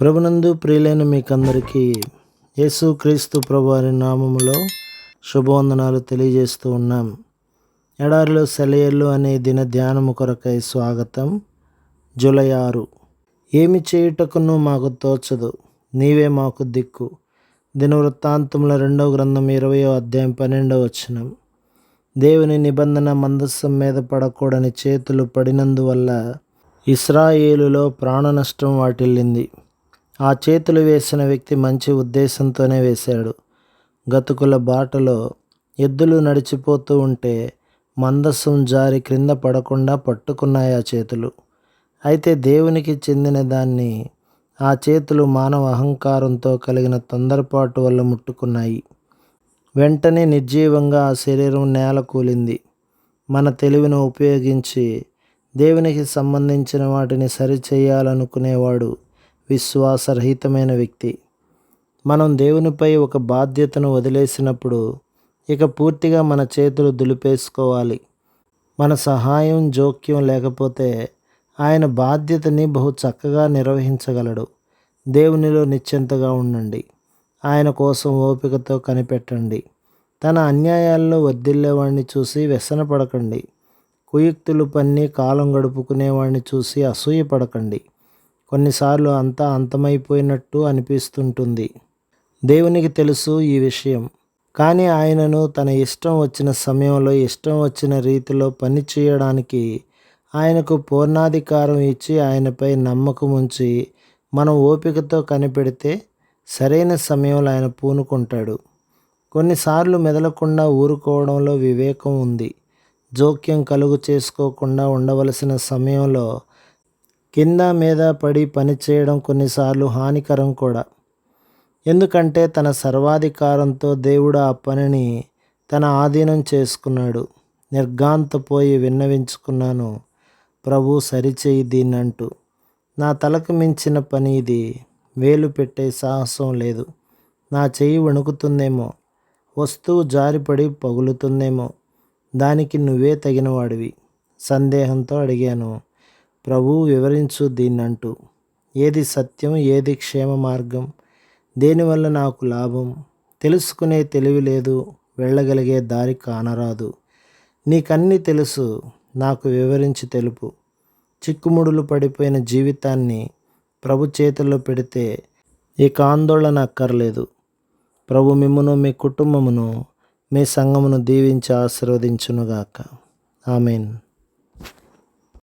ప్రభునందు ప్రియులైన మీకందరికీ యేసు క్రీస్తు ప్రభువారి నామములో శుభవందనాలు తెలియజేస్తూ ఉన్నాం. ఎడారిలో సెలయర్లు అనే దిన ధ్యానము కొరకై స్వాగతం. జూలై ఆరు. ఏమి చేయుటకును మాకు తోచదు నీవే మాకు దిక్కు. దినవృత్తాంతముల రెండవ గ్రంథం ఇరవయో అధ్యాయం పన్నెండవ వచనం. దేవుని నిబంధన మందస్సం మీద పడకూడని చేతులు పడినందువల్ల ఇస్రాయేలులో ప్రాణ నష్టం వాటిల్లింది. ఆ చేతులు వేసిన వ్యక్తి మంచి ఉద్దేశంతోనే వేశాడు. గతుకుల బాటలో ఎద్దులు నడిచిపోతూ ఉంటే మందస్సం జారి క్రింద పడకుండా పట్టుకున్నాయి ఆ చేతులు. అయితే దేవునికి చెందిన దాన్ని ఆ చేతులు మానవ అహంకారంతో కలిగిన తొందరపాటు వల్ల ముట్టుకున్నాయి. వెంటనే నిర్జీవంగా ఆ శరీరం నేల కూలింది. మన తెలివిని ఉపయోగించి దేవునికి సంబంధించిన వాటిని సరిచేయాలనుకునేవాడు విశ్వాసరహితమైన వ్యక్తి. మనం దేవునిపై ఒక బాధ్యతను వదిలేసినప్పుడు ఇక పూర్తిగా మన చేతులు దులిపేసుకోవాలి. మన సహాయం జోక్యం లేకపోతే ఆయన బాధ్యతని బహు చక్కగా నిర్వహించగలడు. దేవునిలో నిశ్చింతగా ఉండండి. ఆయన కోసం ఓపికతో కనిపెట్టండి. తన అన్యాయాల్లో వర్దిల్లేవాడిని చూసి వ్యసనపడకండి. కుయుక్తులు పన్ని కాలం గడుపుకునేవాడిని చూసి అసూయపడకండి. కొన్నిసార్లు అంతా అంతమైపోయినట్టు అనిపిస్తుంటుంది. దేవునికి తెలుసు ఈ విషయం. కానీ ఆయనను తన ఇష్టం వచ్చిన సమయంలో ఇష్టం వచ్చిన రీతిలో పని చేయడానికి ఆయనకు పూర్ణాధికారం ఇచ్చి ఆయనపై నమ్మకం ఉంచి మనం ఓపికతో కనిపెడితే సరైన సమయంలో ఆయన పూనుకుంటాడు. కొన్నిసార్లు మెదలకుండా ఊరుకోవడంలో వివేకం ఉంది. జోక్యం కలుగు చేసుకోకుండా ఉండవలసిన సమయంలో కింద మీద పడి పనిచేయడం కొన్నిసార్లు హానికరం కూడా. ఎందుకంటే తన సర్వాధికారంతో దేవుడు ఆ పనిని తన ఆధీనం చేసుకున్నాడు. నిర్గాంతపోయి విన్నవించుకున్నాను. ప్రభు సరిచేయి దీన్నంటూ. నా తలకు మించిన పని ఇది. వేలు పెట్టే సాహసం లేదు. నా చెయ్యి వణుకుతుందేమో. వస్తువు జారిపడి పగులుతుందేమో. దానికి నువ్వే తగినవాడివి. సందేహంతో అడిగాను. ప్రభు వివరించు దీన్నంటూ. ఏది సత్యం ఏది క్షేమ మార్గం? దేనివల్ల నాకు లాభం? తెలుసుకునే తెలివి లేదు వెళ్ళగలిగే దారి కానరాదు. నీకన్నీ తెలుసు నాకు వివరించి తెలుపు. చిక్కుముడులు పడిపోయిన జీవితాన్ని ప్రభు చేతుల్లో పెడితే ఇక ఆందోళన అక్కర్లేదు. ప్రభు మిమ్మును మీ కుటుంబమును మీ సంఘమును దీవించి ఆశీర్వదించునుగాక. ఆమెన్.